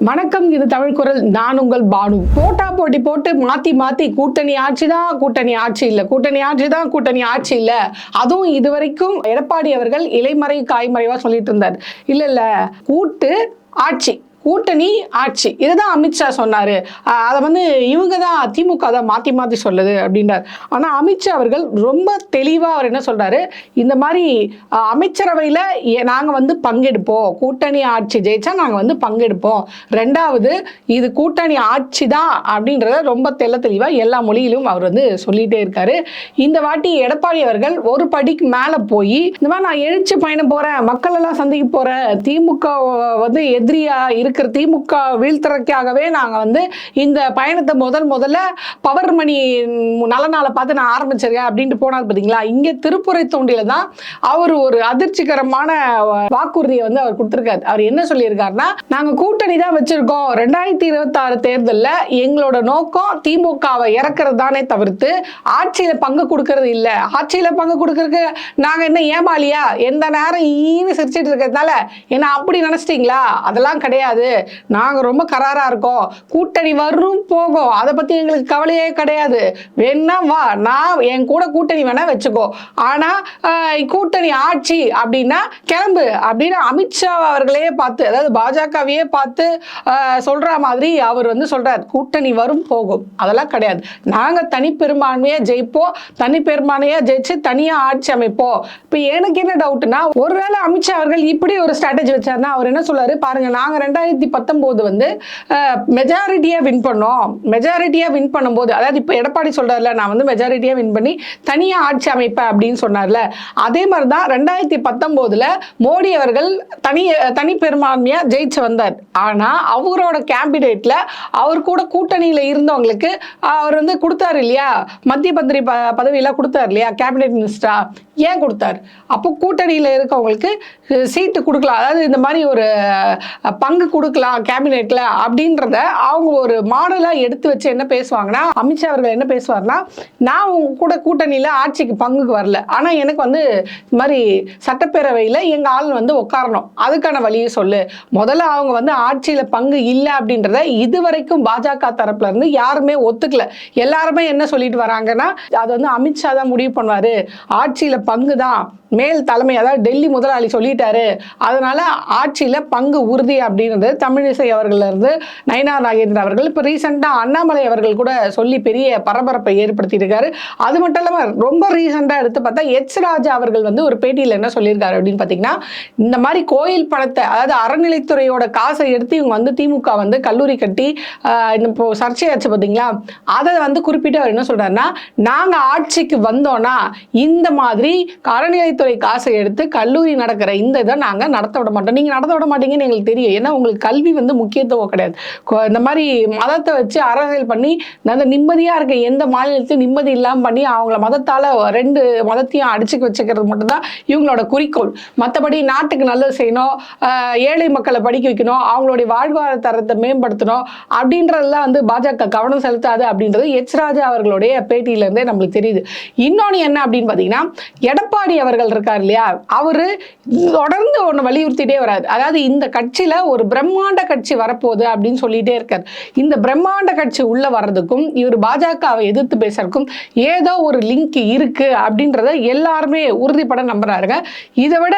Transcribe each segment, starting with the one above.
வணக்கம் இது தமிழ் குரல். நான் உங்கள் பானு. போட்டா போட்டி போட்டு மாத்தி மாத்தி கூட்டணி ஆட்சி தான் கூட்டணி ஆட்சி இல்லை. கூட்டணி ஆட்சி தான் கூட்டணி ஆட்சி இல்லை. அதுவும் இதுவரைக்கும் எடப்பாடி அவர்கள் இலைமறை காய்மறைவா சொல்லிட்டு இருந்தார். இல்ல இல்ல. கூட்டு ஆட்சி. கூட்டணி ஆட்சி. இதுதான் அமித்ஷா சொன்னார். அதை வந்து இவங்க தான் திமுக தான் மாற்றி மாற்றி சொல்லுது அப்படின்றார். ஆனால் அமித்ஷா அவர்கள் ரொம்ப தெளிவாக அவர் என்ன சொல்கிறாரு இந்த மாதிரி அமைச்சரவையில் நாங்கள் எ- வந்து பங்கெடுப்போம். கூட்டணி ஆட்சி ஜெயிச்சா நாங்கள் வந்து பங்கெடுப்போம். ரெண்டாவது இது கூட்டணி ஆட்சி தான் அப்படின்றத ரொம்ப தெள்ள தெளிவாக எல்லா மொழியிலும் அவர் வந்து சொல்லிகிட்டே இருக்காரு. இந்த வாட்டி எடப்பாடி அவர்கள் ஒரு படிக்கு மேலே போய் இந்த மாதிரி நான் எழுச்சி பயணம் போகிறேன் மக்கள் எல்லாம் சந்திக்க போகிறேன் திமுக வந்து எதிரியாக இருக்க இருக்கிற திமுக வீழ்த்துறதுக்காகவே நாங்கள் வந்து இந்த பயணத்தை முதல் முதல்ல பவர் மணி நலனால பார்த்து நான் ஆரம்பிச்சிருக்கேன் அப்படின்ட்டு போனார் பார்த்தீங்களா இங்கே திருப்புரை தோண்டியில தான் அவர் ஒரு அதிர்ச்சிகரமான வாக்குறுதியை வந்து அவர் கொடுத்துருக்காரு. அவர் என்ன சொல்லியிருக்காருன்னா நாங்கள் கூட்டணி தான் வச்சிருக்கோம். ரெண்டாயிரத்தி இருபத்தாறு தேர்தலில் எங்களோட நோக்கம் திமுகவை இறக்குறது தானே தவிர்த்து ஆட்சியில் பங்கு கொடுக்கறது இல்லை. ஆட்சியில் பங்கு கொடுக்கறதுக்கு நாங்கள் என்ன ஏமாலியா எந்த நேரம் ஈன்னு சிரிச்சிட்டு இருக்கிறதுனால என்ன அப்படி நினச்சிட்டீங்களா? அதெல்லாம் கிடையாது. நாங்கள் ரொம்ப கராராக இருக்கோம். கூட்டணி வரும் போகும். அதை பற்றி எங்களுக்கு கவலையே கிடையாது. வேணா வா. நான் என் கூட கூட்டணி வேணால் வச்சுக்கோ. ஆனால் கூட்டணி ஆட்சி அப்படின்னா கிளம்பு அப்படின்னு அமித்ஷா அவர்களே பார்த்து அதாவது பாஜகவையே பார்த்து சொல்கிற மாதிரி அவர் வந்து சொல்கிறார் கூட்டணி வரும் போகும். அதெல்லாம் கிடையாது. நாங்கள் தனிப்பெரும்பான்மையாக ஜெயிப்போம். தனிப்பெரும்பான்மையாக ஜெயிச்சு தனியாக ஆட்சி அமைப்போம். இப்போ எனக்கு என்ன டவுட்னா ஒருவேளை அமித்ஷா அவர்கள் இப்படி ஒரு ஸ்ட்ராட்டஜி வச்சார்னா அவர் என்ன சொல்றாரு? பாருங்க நாங்கள் ரெண்டாயிரத்தி ரெண்டாயிரத்தி பத்தொம்போது வந்து மெஜாரிட்டியாக வின் பண்ணோம். மெஜாரிட்டியாக வின் பண்ணும்போது அதாவது இப்போ எடப்பாடி சொல்றாருல நான் வந்து மெஜாரிட்டியாக வின் பண்ணி தனியாக ஆட்சி அமைப்பேன் அப்படின்னு சொன்னார்ல. அதே மாதிரி தான் ரெண்டாயிரத்தி பத்தொம்போதில் மோடி அவர்கள் தனி தனி பெரும்பான்மையாக ஜெயிச்சு வந்தார். ஆனால் அவரோட கேம்பிடேட்டில் அவர் கூட கூட்டணியில் இருந்தவங்களுக்கு அவர் வந்து கொடுத்தாரு இல்லையா? மத்திய மந்திரி ப பதவியெல்லாம் கொடுத்தாரு இல்லையா? கேபினெட் மினிஸ்டரா ஏன் கொடுத்தாரு? அப்போ கூட்டணியில் இருக்கவங்களுக்கு சீட்டு கொடுக்கலாம். அதாவது இந்த மாதிரி ஒரு பங்கு கொடுக்கலாம் கேபினெட்டில் அப்படின்றத அவங்க ஒரு மாடலாக எடுத்து வச்சு என்ன பேசுவாங்கன்னா அமித்ஷா அவர்கள் என்ன பேசுவார்னா நான் உங்க கூட கூட்டணியில் ஆட்சிக்கு பங்குக்கு வரல. ஆனால் எனக்கு வந்து இந்த மாதிரி சட்டப்பேரவையில் எங்கள் ஆள் வந்து உட்காரணும் அதுக்கான வழியை சொல்லு. முதல்ல அவங்க வந்து ஆட்சியில் பங்கு இல்லை அப்படின்றத இதுவரைக்கும் பாஜக தரப்புல இருந்து யாருமே ஒத்துக்கல. எல்லாருமே என்ன சொல்லிட்டு வராங்கன்னா அது வந்து அமித்ஷா தான் முடிவு பண்ணுவார். ஆட்சியில் பங்கு தான் மேல் தலைமை அதாவது டெல்லி முதலாளி சொல்லிட்டாரு. அதனால ஆட்சியில் பங்கு உறுதி அப்படின்றது தமிழிசை அவர்கள்லேருந்து நயனார் நயனா நாகேந்திரன் அவர்கள் இப்போ ரீசெண்டாக அண்ணாமலை அவர்கள் கூட சொல்லி பெரிய பரபரப்பை ஏற்படுத்தியிருக்காரு. அது மட்டும் இல்லாமல் ரொம்ப ரீசெண்டாக எடுத்து பார்த்தா எச் ராஜா அவர்கள் வந்து ஒரு பேட்டியில் என்ன சொல்லியிருக்காரு அப்படின்னு பார்த்தீங்கன்னா இந்த மாதிரி கோயில் பணத்தை அதாவது அறநிலைத்துறையோட காசை எடுத்து இவங்க வந்து திமுக வந்து கல்லூரி கட்டி இந்த இப்போ சர்ச்சையாச்சு பார்த்தீங்களா? அதை வந்து குறிப்பிட்டு அவர் என்ன சொல்கிறாருன்னா நாங்கள் ஆட்சிக்கு வந்தோன்னா இந்த மாதிரி அறநிலைத்துறை காசை எடுத்து கல்லூரி நடக்கிற இந்த இதை நாங்கள் நடத்த விட மாட்டோம். நீங்கள் நடத்த விட மாட்டீங்கன்னு எங்களுக்கு தெரியும். ஏன்னா உங்களுக்கு கல்வி வந்து முக்கியத்துவம் கிடையாது. இந்த மாதிரி மதத்தை வச்சு அரசியல் பண்ணி அந்த நிம்மதியாக இருக்க எந்த மாநிலத்தையும் நிம்மதி இல்லாமல் பண்ணி அவங்கள மதத்தால் ரெண்டு மதத்தையும் அடிச்சுக்க வச்சுக்கிறது மட்டும்தான் இவங்களோட குறிக்கோள். மற்றபடி நாட்டுக்கு நல்லது செய்யணும். ஏழை மக்களை படிக்க வைக்கணும். அவங்களுடைய வாழ்வாதார தரத்தை மேம்படுத்தணும். அப்படின்றதெல்லாம் வந்து பாஜக கவனம் செலுத்தாது அப்படின்றது எச் ராஜா அவர்களுடைய பேட்டியிலேருந்தே நம்மளுக்கு தெரியுது. இன்னொன்று என்ன அப்படின்னு பார்த்தீங்கன்னா எடப்பாடி அவர்கள் இருக்கார் இல்லையா? அவர் தொடர்ந்து ஒன்று வலியுறுத்திட்டே வராது அதாவது இந்த கட்சியில் ஒரு பிரம்மாண்ட கட்சி வரப்போகுது அப்படின்னு சொல்லிகிட்டே இருக்கார். இந்த பிரம்மாண்ட கட்சி உள்ளே வர்றதுக்கும் இவர் பாஜகவை எதிர்த்து பேசுறதுக்கும் ஏதோ ஒரு லிங்க் இருக்குது அப்படின்றத எல்லாருமே உறுதிப்பட நம்புறாருங்க. இதை விட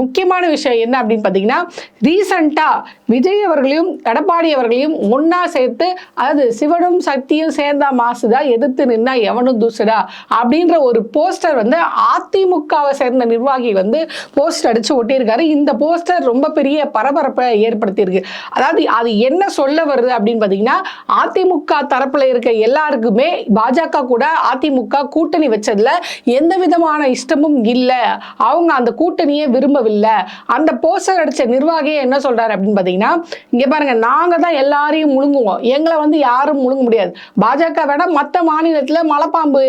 முக்கியமான விஷயம் என்ன அப்படின்னு பார்த்தீங்கன்னா ரீசண்டாக விஜய் அவர்களையும் எடப்பாடி அவர்களையும் ஒன்றா சேர்த்து அதாவது சிவனும் சக்தியும் சேர்ந்தா மாசுதா எதிர்த்து நின்னா எவனும் தூசுடா அப்படின்ற ஒரு போஸ்டர் வந்து ஆ அதிமுகவை சேர்ந்த நிர்வாகி வந்து போஸ்டர் அடிச்சு ஒட்டியிருக்காரு. இந்த போஸ்டர் ரொம்ப பெரிய பரபரப்பை ஏற்படுத்தியிருக்கு. அதாவது அது என்ன சொல்ல வருது அப்படின்னு பார்த்தீங்கன்னா அதிமுக தரப்புல இருக்க எல்லாருக்குமே பாஜக கூட அதிமுக கூட்டணி வச்சதுல எந்த விதமான இஷ்டமும் இல்லை. அவங்க அந்த கூட்டணியை விரும்பவில்லை. அந்த போஸ்டர் அடிச்ச நிர்வாகியை என்ன சொல்றாரு அப்படின்னு பார்த்தீங்கன்னா இங்க பாருங்க நாங்க தான் எல்லாரையும் முழுங்குவோம். எங்களை வந்து யாரும் முழுங்க முடியாது. பாஜக விட மற்ற மாநிலத்தில் மலைப்பாம்பு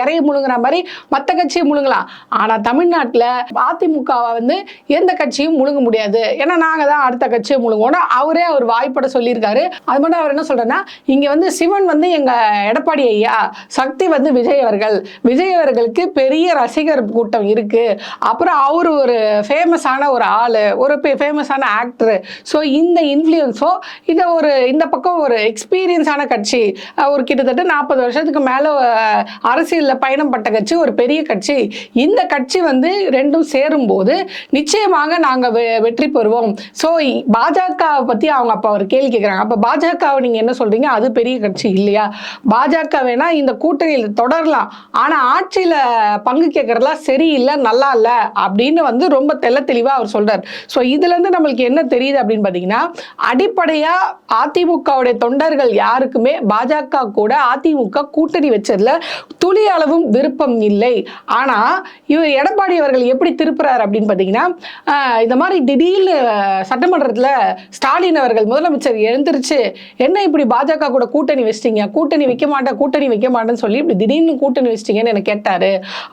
இறைய முழுங்குற மாதிரி மற்ற கட்சியை முழுங்கலாம். இருக்கலாம் ஆனால் தமிழ்நாட்டில் அதிமுகவை வந்து எந்த கட்சியும் முழுங்க முடியாது. ஏன்னா நாங்கள் தான் அடுத்த கட்சியை முழுங்கணும் அவரே அவர் வாய்ப்பட சொல்லியிருக்காரு. அது மட்டும் அவர் என்ன சொல்கிறேன்னா இங்கே வந்து சிவன் வந்து எங்கள் எடப்பாடி ஐயா சக்தி வந்து விஜய் அவர்கள். விஜய் அவர்களுக்கு பெரிய ரசிகர் கூட்டம் இருக்குது அப்புறம் அவர் ஒரு ஃபேமஸான ஒரு ஆள் ஒரு ஃபேமஸான ஆக்டர் ஸோ இந்த இன்ஃப்ளூயன்ஸோ இதை ஒரு இந்த பக்கம் ஒரு எக்ஸ்பீரியன்ஸான கட்சி. ஒரு கிட்டத்தட்ட நாற்பது வருஷத்துக்கு மேலே அரசியலில் பயணம் பட்ட கட்சி ஒரு பெரிய கட்சி. இந்த கட்சி வந்து ரெண்டும் சேரும்போது நிச்சயமாக நாங்கள் வெற்றி பெறுவோம். ஸோ பாஜகவை பற்றி அவங்க அப்போ அவர் கேள்வி கேட்குறாங்க அப்போ பாஜகவை நீங்கள் என்ன சொல்கிறீங்க அது பெரிய கட்சி இல்லையா? பாஜக வேணால் இந்த கூட்டணியில் தொடரலாம். ஆனால் ஆட்சியில் பங்கு கேட்குறதுலாம் சரியில்லை நல்லா இல்லை அப்படின்னு வந்து ரொம்ப தெள்ள தெளிவாக அவர் சொல்றார். ஸோ இதுலேருந்து நம்மளுக்கு என்ன தெரியுது அப்படின்னு பார்த்தீங்கன்னா அடிப்படையாக அதிமுகவுடைய தொண்டர்கள் யாருக்குமே பாஜக கூட அதிமுக கூட்டணி வச்சதுல துளி அளவும் விருப்பம் இல்லை. ஆனால் இவர் எடப்பாடி அவர்கள் எப்படி திருப்புறாரு அப்படின்னு பார்த்தீங்கன்னா இந்த மாதிரி திடீர்னு சட்டமன்றத்தில் ஸ்டாலின் அவர்கள் முதலமைச்சர் எழுந்திருச்சு என்ன இப்படி பாஜக கூட கூட்டணி வச்சிட்டீங்க? கூட்டணி வைக்க மாட்டேன் கூட்டணி வைக்க மாட்டேன்னு சொல்லி இப்படி திடீர்னு கூட்டணி வச்சிட்டீங்கன்னு எனக்கு கேட்டாரு.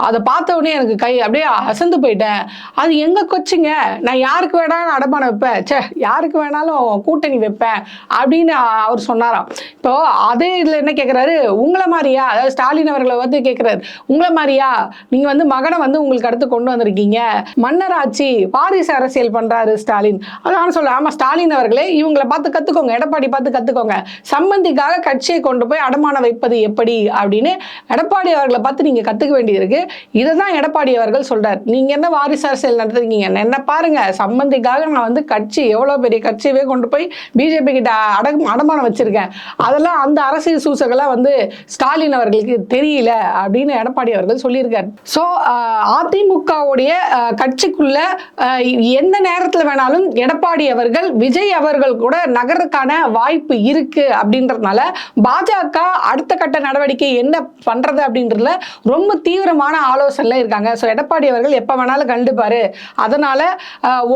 அதை பார்த்த உடனே எனக்கு கை அப்படியே அசந்து போயிட்டேன். அது எங்க கொச்சிங்க? நான் யாருக்கு வேணாலும் அடமானம் வைப்பேன். சே யாருக்கு வேணாலும் கூட்டணி வைப்பேன் அப்படின்னு அவர் சொன்னாராம். இப்போ அதே இதுல என்ன கேட்குறாரு உங்களை மாதிரியா? அதாவது ஸ்டாலின் அவர்களை வந்து கேட்குறாரு உங்களை மாதிரியா? நீங்க வந்து மகனை வந்து உங்களுக்கு அடுத்து கொண்டு வந்திருக்கீங்க. மன்னர் ஆட்சி வாரிசு அரசியல் பண்றாரு ஸ்டாலின். அதான் சொல்ல ஆமா ஸ்டாலின் அவர்களே இவங்களை பார்த்து கத்துக்கோங்க. எடப்பாடி பார்த்து கத்துக்கோங்க. சம்பந்திக்காக கட்சியை கொண்டு போய் அடமானம் வைப்பது எப்படி அப்படின்னு எடப்பாடி அவர்களை பார்த்து நீங்க கத்துக்க வேண்டியது இருக்கு இதை தான் எடப்பாடி அவர்கள் சொல்றார். நீங்க என்ன வாரிசு அரசியல் நடத்துறீங்க? என்ன பாருங்க. சம்பந்திக்காக நான் வந்து கட்சி எவ்வளவு பெரிய கட்சியவே கொண்டு போய் பிஜேபி கிட்ட அட அடமானம் வச்சிருக்கேன். அதெல்லாம் அந்த அரசியல் சூசகெல்லாம் வந்து ஸ்டாலின் அவர்களுக்கு தெரியல அப்படின்னு எடப்பாடி அவர்கள் சொல்லியிருக்காரு. ஸோ அதிமுகவுடைய கட்சிக்குள்ள எந்த நேரத்தில் வேணாலும் எடப்பாடி அவர்கள் விஜய் அவர்கள் கூட நகருக்கான வாய்ப்பு இருக்கு அப்படின்றதுனால பாஜக அடுத்த கட்ட நடவடிக்கை என்ன பண்றது அப்படின்றதுல ரொம்ப தீவிரமான ஆலோசனைல இருக்காங்க. ஸோ எடப்பாடி அவர்கள் எப்போ வேணாலும் கண்டுப்பாரு. அதனால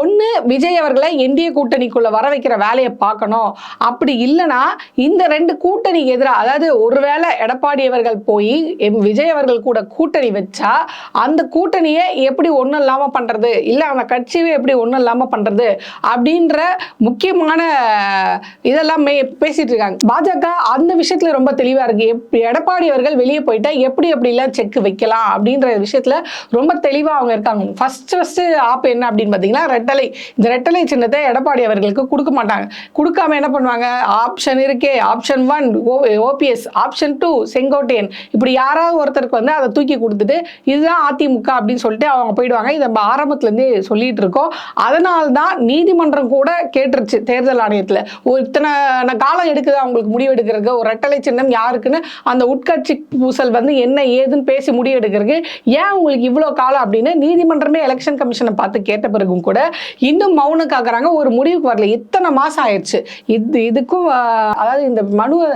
ஒன்று விஜய் அவர்களை என்டிஏ கூட்டணிக்குள்ள வர வைக்கிற வேலையை பார்க்கணும். அப்படி இல்லைன்னா இந்த ரெண்டு கூட்டணிக்கு எதிராக அதாவது ஒருவேளை எடப்பாடி அவர்கள் போய் எம் விஜய் அவர்கள் கூட கூட்டணி வச்சா அந்த கூட்டணியை எப்படி ஒன்றும் இல்லாமல் பண்ணுறது இல்லை அந்த கட்சியை எப்படி ஒன்றும் இல்லாமல் பண்ணுறது அப்படின்ற முக்கியமான இதெல்லாம் மே பேசிட்டு இருக்காங்க. பாஜக அந்த விஷயத்துல ரொம்ப தெளிவாக இருக்கு. எடப்பாடி அவர்கள் வெளியே போயிட்டா எப்படி எப்படிலாம் செக் வைக்கலாம் அப்படின்ற விஷயத்துல ரொம்ப தெளிவாக அவங்க இருக்காங்க. ஃபர்ஸ்ட் ஃபர்ஸ்ட் ஆப் என்ன அப்படின்னு பார்த்தீங்கன்னா ரெட்டலை இந்த ரெட்டலை சின்னத்தை எடப்பாடி அவர்களுக்கு கொடுக்க மாட்டாங்க. கொடுக்காம என்ன பண்ணுவாங்க? ஆப்ஷன் இருக்கே. Option one OPS option two Sengottaiyan. இப்படி யாராவது ஒருத்தருக்கு வந்து அதை தூக்கி கொடுத்துட்டு இதுதான் அதிமுக அப்படின்னு சொல்லிட்டு அவங்க போயிடுவாங்க. இதை நம்ம ஆரம்பத்துலேருந்தே சொல்லிட்டு இருக்கோம். அதனால தான் நீதிமன்றம் கூட கேட்டுருச்சு தேர்தல் ஆணையத்தில். ஒரு இத்தனை காலம் எடுக்குது அவங்களுக்கு முடிவு எடுக்கிறதுக்கு? ஒரு ரெட்டலை சின்னம் யாருக்குன்னு அந்த உட்கட்சி பூசல் வந்து என்ன ஏதுன்னு பேசி முடிவு எடுக்கிறதுக்கு ஏன் உங்களுக்கு இவ்வளோ காலம் அப்படின்னு நீதிமன்றமே எலெக்ஷன் கமிஷனை பார்த்து கேட்ட பிறகும் கூட இன்னும் மௌனம் காக்குறாங்க. ஒரு முடிவுக்கு வரல. இத்தனை மாசம் ஆயிடுச்சு. இது இதுக்கும் அதாவது இந்த மனுவை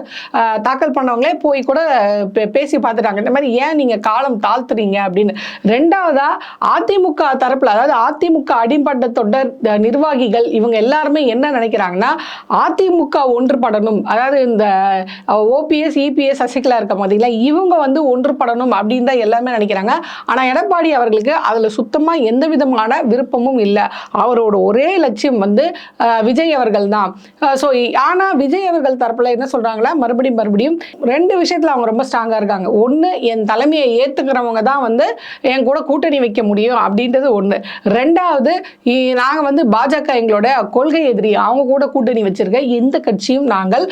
தாக்கல் பண்ணவங்களே போய் கூட பே- பேசி பார்த்துட்டாங்க. இந்த மாதிரி ஏன் நீங்க காலம் தாழ்த்துறீங்க அப்படின்னு ரெண்டாவதா அதிமுக தரப்புல அதாவது அதிமுக அடிப்பட்ட தொடர் நிர்வாகிகள் இவங்க எல்லாருமே என்ன நினைக்கிறாங்கன்னா அதிமுக ஒன்றுபடணும். அதாவது இந்த ஓபிஎஸ் இபிஎஸ் சசிகலா இருக்க மாதிரில இவங்க வந்து ஒன்றுபடணும் அப்படின்னு தான் எல்லாமே நினைக்கிறாங்க. ஆனா எடப்பாடி அவர்களுக்கு அதுல சுத்தமா எந்த விதமான விருப்பமும் இல்லை. அவரோட ஒரே லட்சியம் வந்து விஜய் அவர்கள் தான். ஸோ ஆனா விஜய் அவர்கள் தரப்புல என்ன சொல்றாங்களா மறுபடியும் மறுபடியும் ரெண்டு விஷயத்துல அவங்க ரொம்ப ஸ்ட்ராங்கா இருக்காங்க. ஒன்று என் தலைமையை ஏத்துக்கிறவங்க தான் வந்து என் கூட கூட்டணி வைக்க முடியும் அப்படின்றது ஒன்று ரெண்டாவது நாங்கள் வந்து பாஜக எங்களோட கொள்கை எதிரி. அவங்க கூட கூட்டணி வச்சிருக்க எந்த கட்சியும் நாங்கள்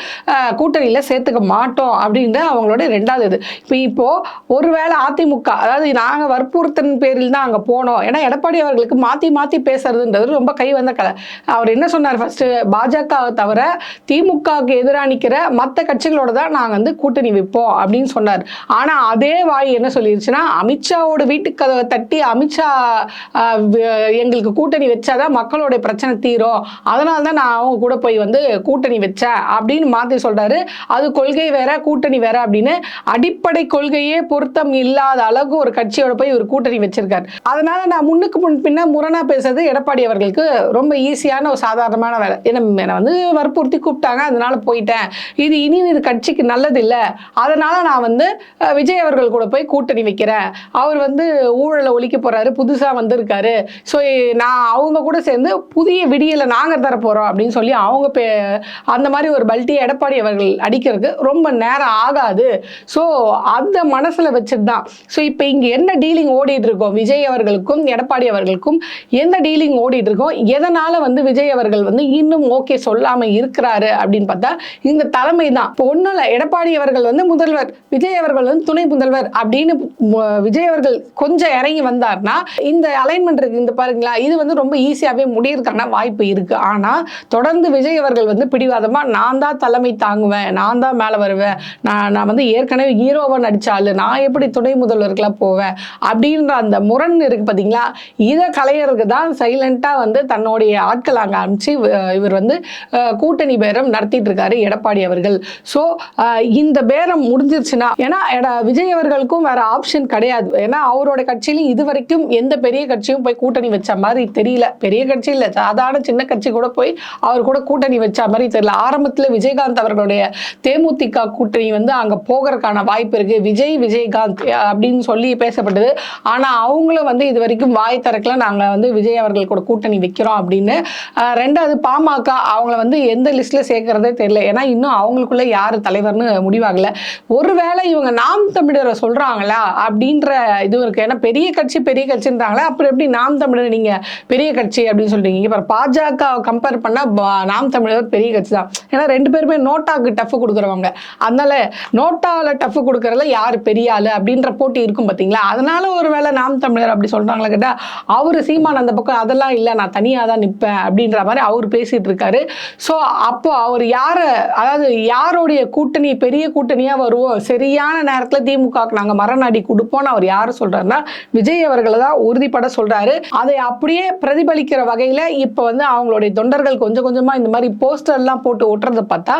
கூட்டணியில் சேர்த்துக்க மாட்டோம் அப்படின்ற அவங்களோட ரெண்டாவது இது. இப்போ இப்போது ஒருவேளை அதிமுக அதாவது நாங்கள் வற்புறுத்தின் பேரில் தான் அங்கே போனோம். ஏன்னா எடப்பாடி அவர்களுக்கு மாற்றி மாற்றி பேசுறதுன்றது ரொம்ப கை வந்த கலை அவர் என்ன சொன்னார் ஃபஸ்ட்டு பாஜகவை தவிர திமுகவுக்கு எதிராக நிக்கிற மற்ற கட்சிகளோட தான் நாங்கள் வந்து கூட்டணி வைப்போம் அப்படின்னு சொன்னார். ஆனால் அதே வாய் என்ன சொல்லிருச்சுன்னா அமித்ஷாவோட வீட்டுக்கு கதவை தட்டி அமித்ஷா எங்களுக்கு கூட்டணி வச்சாதான் மக்களோட பிரச்சனை தீரும். அதனால தான் நான் அவங்க கூட போய் வந்து கூட்டணி வச்சேன் அப்படின்னு மாத்தி சொல்றாரு. அது கொள்கை வேற கூட்டணி வேற அப்படின்னு அடிப்படை கொள்கையே பொருத்தம் இல்லாத அளவுக்கு ஒரு கட்சியோட போய் ஒரு கூட்டணி வச்சிருக்காரு. அதனால நான் முன்னுக்கு முன் பின்ன முரணா பேசுறது எடப்பாடி அவர்களுக்கு ரொம்ப ஈஸியான ஒரு சாதாரணமான வேலை. என்ன என்னை வந்து வற்புறுத்தி கூப்பிட்டாங்க அதனால போயிட்டேன். இது இனி இது கட்சிக்கு நல்லது இல்லை அதனால நான் வந்து விஜய் அவர்கள் கூட போய் கூட்டணி வைக்கிறேன். அவர் வந்து ஊழலை ஒழிக்க போறாரு புதுசா வந்திருக்காரு. ஸோ நான் அவங்க கூட சேர்ந்து புதிய விடியலை நாங்கள் தர போறோம் அப்படின்னு சொல்லி அவங்க பே அந்த மாதிரி ஒரு பல்ட்டி எடப்பாடி அவர்கள் அடிக்கிறதுக்கு ரொம்ப நேரம் ஆகாது. ஸோ அந்த மனசுல வச்சுட்டு தான் ஸோ இப்போ இங்கே என்ன டீலிங் ஓடிட்டு இருக்கோம்? விஜய் அவர்களுக்கும் எடப்பாடி அவர்களுக்கும் எந்த டீலிங் ஓடிட்டு இருக்கோம்? எதனால வந்து விஜய் அவர்கள் வந்து இன்னும் ஓகே சொல்லாம இருக்கிறாரு அப்படின்னு பார்த்தா இந்த தலைமை தான் இப்போ ஒன்றும் இல்லை. எடப்பாடி அவர்கள் வந்து முதல்வர் விஜய் அவர்கள் வந்து துணை முதல்வர் அப்படின்னு விஜய் அவர்கள் கொஞ்சம் இறங்கி வந்தார்னா இந்த அலைன்மெண்ட் இருக்கு இந்த பாருங்களா இது வந்து ரொம்ப ஈஸியாகவே முடியறதுக்கான வாய்ப்பு இருக்கு. ஆனா தொடர்ந்து விஜய் அவர்கள் வந்து பிடிவாதமா நான் தான் தலைமை தாங்குவேன் நான் தான் மேலே வருவேன் நான் நான் வந்து ஏற்கனவே ஹீரோவா நடிச்சாலு நான் எப்படி துணை முதல்வருக்கெல்லாம் போவேன் அப்படின்ற அந்த முரண் இருக்கு பாத்தீங்களா? இதை கலையறதுக்கு தான் சைலண்டா வந்து தன்னுடைய ஆட்கள் அங்க அனுப்பிச்சு இவர் வந்து கூட்டணி பேரம் நடத்திட்டு இருக்காரு எடப்பாடி அவர்கள். ஸோ இந்த பேரம் முடிஞ்சிருச்சுன்னா ஏன்னா விஜய் அவர்களுக்கும் வேற ஆப்ஷன் கிடையாது. ஏன்னா அவரோட கட்சியிலும் இது வரைக்கும் எந்த பெரிய கட்சியும் போய் கூட்டணி வச்ச மாதிரி தெரியல. பெரிய கட்சி இல்லை. சாதாரண சின்ன கட்சி கூட போய் அவர் கூட கூட்டணி வச்ச மாதிரி தெரியல. ஆரம்பத்தில் விஜயகாந்த் அவர்களுடைய தேமுதிக கூட்டணி வந்து அங்கே போகிறதுக்கான வாய்ப்பு இருக்குது விஜய் விஜயகாந்த் அப்படின்னு சொல்லி பேசப்பட்டது. ஆனால் அவங்களும் வந்து இது வரைக்கும் வாய் திறக்கல. நாங்கள் வந்து விஜய் அவர்கள் கூட கூட்டணி வைக்கிறோம் அப்படின்னு. ரெண்டாவது பாமக அவங்கள வந்து எந்த லிஸ்ட்டில் சேர்க்கறதே தெரியல. ஏன்னா இன்னும் அவங்களுக்குள்ள யார் தலைவர்னு முடிவாகல. ஒருவேளை இவங்க நாம் தமிழரை சொல்கிறாங்களா அப்படின்ற இது இருக்கு. ஏன்னா பெரிய கட்சி பெரிய கட்சின்றாங்களே அப்புறம் எப்படி நாம் தமிழர் நீங்க பெரிய கட்சி அப்படின்னு சொல்றீங்க? இப்போ பாஜக கம்பேர் பண்ணா நாம் தமிழர் பெரிய கட்சி தான். ஏன்னா ரெண்டு பேருமே நோட்டாக்கு டஃப் கொடுக்குறவங்க. அதனால நோட்டாவில் டஃப் கொடுக்கறதுல யார் பெரிய ஆளு அப்படின்ற போட்டி இருக்கும் பார்த்தீங்களா அதனால ஒருவேளை நாம் தமிழர் அப்படி சொல்றாங்களா கேட்டா அவர் சீமான் அந்த பக்கம் அதெல்லாம் இல்லை நான் தனியாக தான் நிற்பேன் அப்படின்ற மாதிரி அவர் பேசிட்டு இருக்காரு. ஸோ அப்போ அவர் யாரை அதாவது யாருடைய கூட்டணி பெரிய கூட்டணியாக வருவோம் சரியான நேரத்தில் திமுகவுக்கு நாங்கள் மரணாடி கொடுப்போம்னு அவர் யார் சொல்றாருன்னா விஜய் அவர்களை தான் உறுதிப்பட சொல்றாரு. அதை அப்படியே பிரதிபலிக்கிற வகையில இப்போ வந்து அவங்களுடைய தொண்டர்கள் கொஞ்சம் கொஞ்சமா இந்த மாதிரி போஸ்டர் எல்லாம் போட்டு ஒட்டுறதை பார்த்தா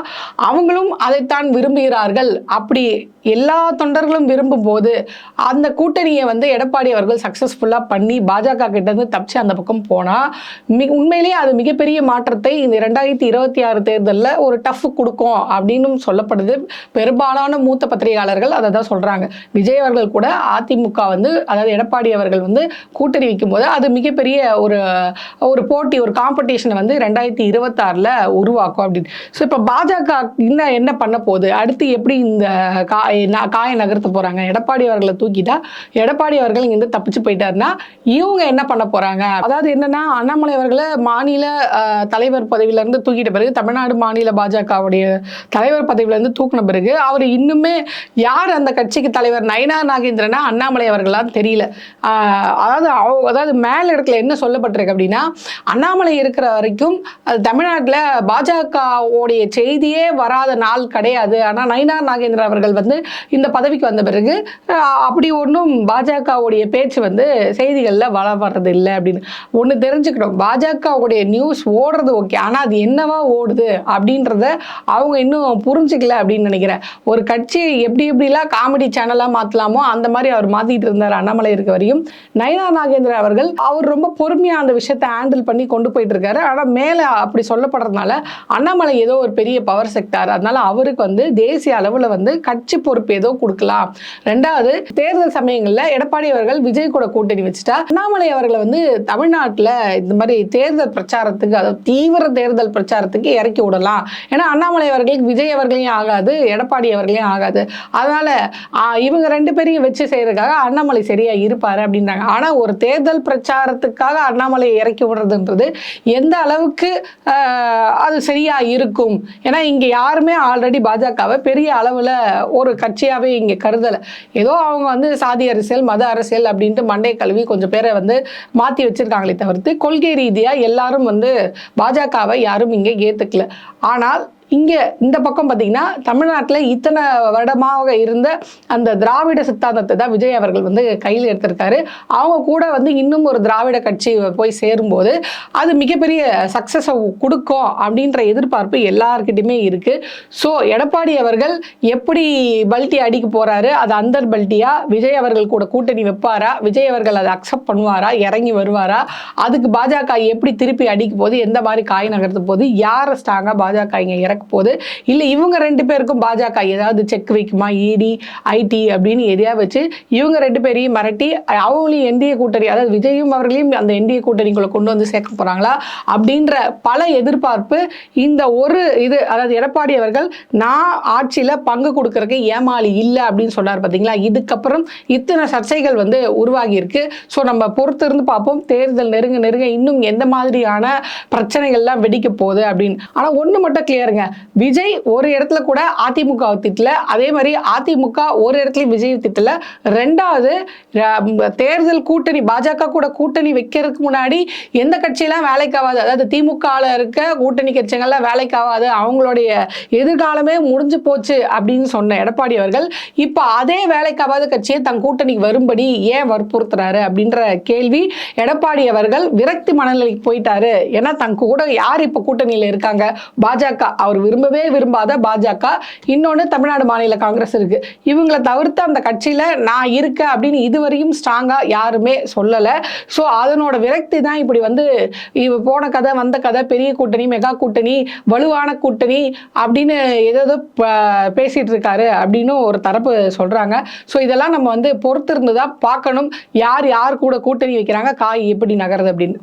அவங்களும் அதைத்தான் விரும்புகிறார்கள். அப்படி எல்லா தொண்டர்களும் விரும்பும் போது அந்த கூட்டணியை வந்து எடப்பாடி அவர்கள் சக்ஸஸ்ஃபுல்லாக பண்ணி பாஜக கிட்டேருந்து தப்பிச்சு அந்த பக்கம் போனால் மி உண்மையிலேயே அது மிகப்பெரிய மாற்றத்தை இந்த ரெண்டாயிரத்தி இருபத்தி ஆறு தேர்தலில் ஒரு டஃப் கொடுக்கும் அப்படின்னு சொல்லப்படுது. பெரும்பாலான மூத்த பத்திரிகையாளர்கள் அதை தான் சொல்கிறாங்க விஜய் அவர்கள் கூட அதிமுக வந்து அதாவது எடப்பாடி அவர்கள் வந்து கூட்டணி வைக்கும் போது அது மிகப்பெரிய ஒரு ஒரு போட்டி ஒரு காம்படிஷனை வந்து ரெண்டாயிரத்தி இருபத்தாறில் உருவாக்கும் அப்படின்னு. ஸோ இப்போ பாஜக இன்னும் என்ன பண்ண போகுது? அடுத்து எப்படி இந்த கா ந- காயை நகர்த்த போறாங்க. எடப்பாடி அவர்களை தூக்கிட்டா எடப்பாடி அவர்கள் இங்கிருந்து தப்பிச்சு போயிட்டாருன்னா இவங்க என்ன பண்ண போறாங்க? அதாவது என்னன்னா அண்ணாமலை அவர்களை மாநில தலைவர் பதவியில இருந்து தூக்கிட்ட பிறகு தமிழ்நாடு மாநில பாஜகவுடைய தலைவர் பதவியில இருந்து தூக்கின பிறகு அவர் இன்னுமே யார் அந்த கட்சிக்கு தலைவர்? நயனா நாகேந்திரனா அண்ணாமலை அவர்களாம் தெரியல. அதாவது அதாவது மேல் இடத்துல என்ன சொல்லப்பட்டிருக்கு அப்படின்னா அண்ணாமலை இருக்கிற வரைக்கும் தமிழ்நாட்டில் பாஜகவுடைய செய்தியே வராத நாள் கிடையாது. ஆனால் நயினார் நாகேந்திரன் அவர்கள் வந்து இந்த பதவிக்கு வந்த பிறகு அப்படி ஒன்றும் பாஜகவுடைய பேச்சு வந்து செய்திகளில் வள வர்றது இல்லை அப்படின்னு. ஒன்று தெரிஞ்சுக்கணும். பாஜகவுடைய நியூஸ் ஓடுறது ஓகே ஆனால் அது என்னவா ஓடுது அப்படின்றத அவங்க இன்னும் புரிஞ்சுக்கல அப்படின்னு நினைக்கிறேன். ஒரு கட்சி எப்படி எப்படிலாம் காமெடி சேனலாக மாற்றலாமோ அந்த மாதிரி அவர் மாற்றிட்டு இருந்தார் அண்ணாமலை இருக்க வரையும். நயனா நாகேந்திரன் அவர்கள் அவர் ரொம்ப பொறுமையாக அந்த விஷயத்தை ஹேண்டில் பண்ணி கொண்டு போயிட்டு இருக்காரு. ஆனால் மேலே அப்படி சொல்லப்படுறதுனால அண்ணாமலை ஏதோ ஒரு பெரிய பவர் செக்டார் அதனால அவருக்கு வந்து தேசிய அளவில் வந்து கட்சி பொறுப்பு ஏதோ கொடுக்கலாம். ரெண்டாவது தேர்தல் சமயங்களில் எடப்பாடி அவர்கள் விஜய் கூட கூட்டணி வச்சுட்டா அண்ணாமலை அவர்களை வந்து தமிழ்நாட்டில் இந்த மாதிரி தேர்தல் பிரச்சாரத்துக்கு அதாவது தீவிர தேர்தல் பிரச்சாரத்துக்கு இறக்கி விடலாம். ஏன்னா அண்ணாமலை அவர்களுக்கு விஜய் அவர்களையும் ஆகாது எடப்பாடி அவர்களையும் ஆகாது. அதனால இவங்க ரெண்டு பேரையும் வச்சு செய்யறதுக்காக அண்ணாமலை சரியா இருப்பாரு அப்படின்றாங்க. ஆனால் ஒரு தேர்தல் பிரச்சாரத்துக்காக அண்ணாமலையை இறக்கி விடுறதுன்றது எந்த அளவுக்கு அது சரியா இருக்கும்? ஏன்னா இங்கே யாருமே ஆல்ரெடி பாஜகவை பெரிய அளவில் ஒரு கட்சியாகவே இங்கே கருதலை. ஏதோ அவங்க வந்து சாதி அரசியல் மத அரசியல் அப்படின்ட்டு மண்டை கழுவி கொஞ்சம் பேரை வந்து மாற்றி வச்சிருக்காங்களே தவிர்த்து கொள்கை ரீதியாக எல்லாரும் வந்து பாஜகவை யாரும் இங்கே ஏற்றுக்கல ஆனால் இங்கே இந்த பக்கம் பார்த்தீங்கன்னா தமிழ்நாட்டில் இத்தனை வருடமாக இருந்த அந்த திராவிட சித்தாந்தத்தை தான் விஜய் அவர்கள் வந்து கையில் எடுத்திருக்காரு. அவங்க கூட வந்து இன்னும் ஒரு திராவிட கட்சி போய் சேரும்போது அது மிகப்பெரிய சக்ஸஸை கொடுக்கும் அப்படின்ற எதிர்பார்ப்பு எல்லாருக்கிட்டையுமே இருக்குது ஸோ எடப்பாடி அவர்கள் எப்படி பல்ட்டி அடிக்க போகிறாரு அது அந்தர் பல்ட்டியா? விஜய் அவர்கள் கூட கூட்டணி வைப்பாரா? விஜய் அவர்கள் அதை அக்செப்ட் பண்ணுவாரா? இறங்கி வருவாரா? அதுக்கு பாஜக எப்படி திருப்பி அடிக்க போகுது? எந்த மாதிரி காய் நகர்த்த போது யாரை ஸ்ட்ராங்காக பாஜக இங்கே இறக்க நடக்க போகுது இல்லை இவங்க ரெண்டு பேருக்கும் பாஜக ஏதாவது செக் வைக்குமா? இடி ஐடி அப்படின்னு எதையா வச்சு இவங்க ரெண்டு பேரையும் மிரட்டி அவங்களையும் என்டிஏ கூட்டணி அதாவது விஜயும் அவர்களையும் அந்த என்டிஏ கூட்டணிக்குள்ளே கொண்டு வந்து சேர்க்க போறாங்களா? அப்படின்ற பல எதிர்பார்ப்பு இந்த ஒரு இது அதாவது எடப்பாடி அவர்கள் நான் ஆட்சியில பங்கு கொடுக்கறதுக்கு ஏமாளி இல்லை அப்படின்னு சொன்னார் பார்த்தீங்களா இதுக்கப்புறம் இத்தனை சர்ச்சைகள் வந்து உருவாகி இருக்கு ஸோ நம்ம பொறுத்து இருந்து பார்ப்போம். தேர்தல் நெருங்க நெருங்க இன்னும் எந்த மாதிரியான பிரச்சனைகள்லாம் வெடிக்க போகுது அப்படின்னு. ஆனா ஒன்று மட்டும் கிளியருங்க விஜய் ஒரு இடத்துல கூட அதிமுக திட்டல அதே மாதிரி அதிமுக ஒரு இடத்துல விஜய் திட்டல. ரெண்டாவது தேர்தல் கூட்டணி பாஜக கூட கூட்டணி வைக்கிறதுக்கு முன்னாடி எந்த கட்சியெல்லாம் வேலைக்கு ஆகாது? அதாவது திமுகவில் இருக்க கூட்டணி கட்சிகள்லாம் வேலைக்கு ஆகாது. அவங்களுடைய எதிர்காலமே முடிஞ்சு போச்சு அப்படின்னு சொன்ன எடப்பாடி அவர்கள் இப்போ அதே வேலைக்காவாத கட்சியை தன் கூட்டணிக்கு வரும்படி ஏன் வற்புறுத்துறாரு அப்படின்ற கேள்வி எடப்பாடி அவர்கள் விரக்தி மனநிலைக்கு போயிட்டாரு. ஏன்னா தன் கூட யார் இப்போ கூட்டணியில் இருக்காங்க? பாஜக அவர் விரும்பவே விரும்பாத பாஜக இன்னொன்று தமிழ்நாடு மாநில காங்கிரஸ் இருக்கு. இவங்களை தவிர்த்து அந்த கட்சியில் நான் இருக்கேன் அப்படின்னு இதுவரையும் ஸ்ட்ராங்காக யாருமே சொல்லலை. ஸோ அதனோட விரக்தி தான் இப்படி வந்து இவ போன கதை வந்த கதை பெரிய கூட்டணி மெகா கூட்டணி வலுவான கூட்டணி அப்படின்னு ஏதோ பேசிட்டு இருக்காரு அப்படின்னு ஒரு தரப்பு சொல்றாங்க. ஸோ இதெல்லாம் நம்ம வந்து பொறுத்திருந்து தான் பார்க்கணும். யார் யார் கூட கூட்டணி வைக்கிறாங்க காய் எப்படி நகருது அப்படின்னு.